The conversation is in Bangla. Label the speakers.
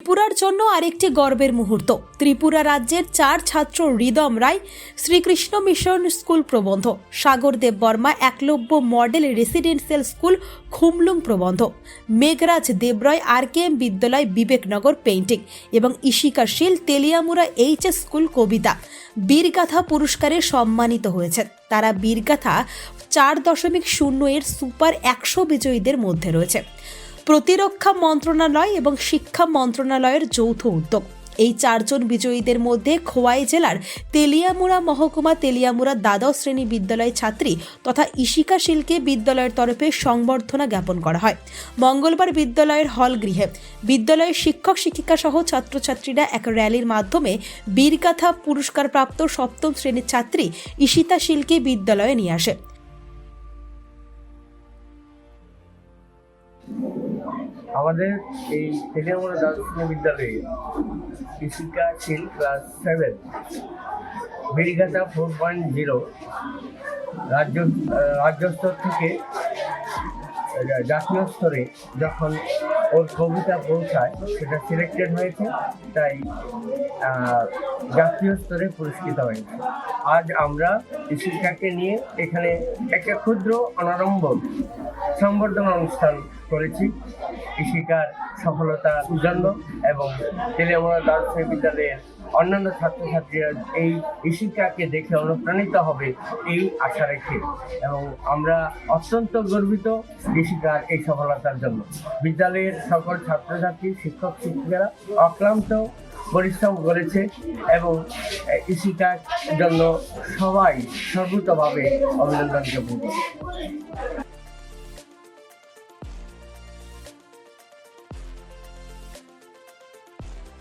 Speaker 1: ত্রিপুরার জন্য আরেকটি গর্বের মুহূর্ত। ত্রিপুরা রাজ্যের চার ছাত্র হৃদম রায় শ্রীকৃষ্ণ মিশন স্কুল প্রবন্ধ, Sagar Deb Barma Eklavya model residential school Khumulung প্রবন্ধ, মেঘরাজ দেবরয় আর কে এম বিদ্যালয় বিবেকনগর পেইন্টিং এবং Ishika Sheel Teliamura H S school কবিতা বীরগাথা পুরস্কারে সম্মানিত হয়েছেন। তারা বীরগাথা চার দশমিক শূন্য এর সুপার একশো বিজয়ীদের মধ্যে রয়েছে। প্রতিরক্ষা মন্ত্রণালয় এবং শিক্ষা মন্ত্রণালয়ের যৌথ উদ্যোগ। এই চারজন বিজয়ীদের মধ্যে খোয়াই জেলার তেলিয়ামুড়া মহকুমা তেলিয়ামুড়া দ্বাদশ শ্রেণি বিদ্যালয় ছাত্রী তথা ইশিকা শীলকে বিদ্যালয়ের তরফে সংবর্ধনা জ্ঞাপন করা হয়। মঙ্গলবার বিদ্যালয়ের হল গৃহে বিদ্যালয়ের শিক্ষক শিক্ষিকা সহ ছাত্রছাত্রীরা এক র্যালির মাধ্যমে বীরগাথা পুরস্কারপ্রাপ্ত সপ্তম শ্রেণির ছাত্রী ইশিতা শীলকে বিদ্যালয়ে নিয়ে আসে।
Speaker 2: আমাদের এই তেলিয়ামুড়া দার্শনিক বিদ্যালয়ে কৃষিকা ছিল class seven Berighata four point zero রাজ্য রাজ্য স্তর থেকে জাতীয় স্তরে যখন ওর কবিতা পৌঁছায়, সেটা সিলেক্টেড হয়েছে, তাই জাতীয় স্তরে পুরস্কৃত হয়েছে। আজ আমরা শিক্ষাকে নিয়ে এখানে একটা ক্ষুদ্র অনারম্ভ সংবর্ধনা অনুষ্ঠান করেছি। কৃষিকার সফলতা জন্য এবং তেলিয়ামরা দার্শনিক বিদ্যালয়ের অন্যান্য ছাত্রছাত্রীরা এই কৃষিকাকে দেখে অনুপ্রাণিত হবে এই আশা রেখে। এবং আমরা অত্যন্ত গর্বিত কৃষিকার এই সফলতার জন্য। বিদ্যালয়ের সকল ছাত্রছাত্রী, শিক্ষক, শিক্ষিকারা অক্লান্ত পরিশ্রম করেছে এবং কৃষিকার জন্য সবাই সর্বতভাবে অভিনন্দন করে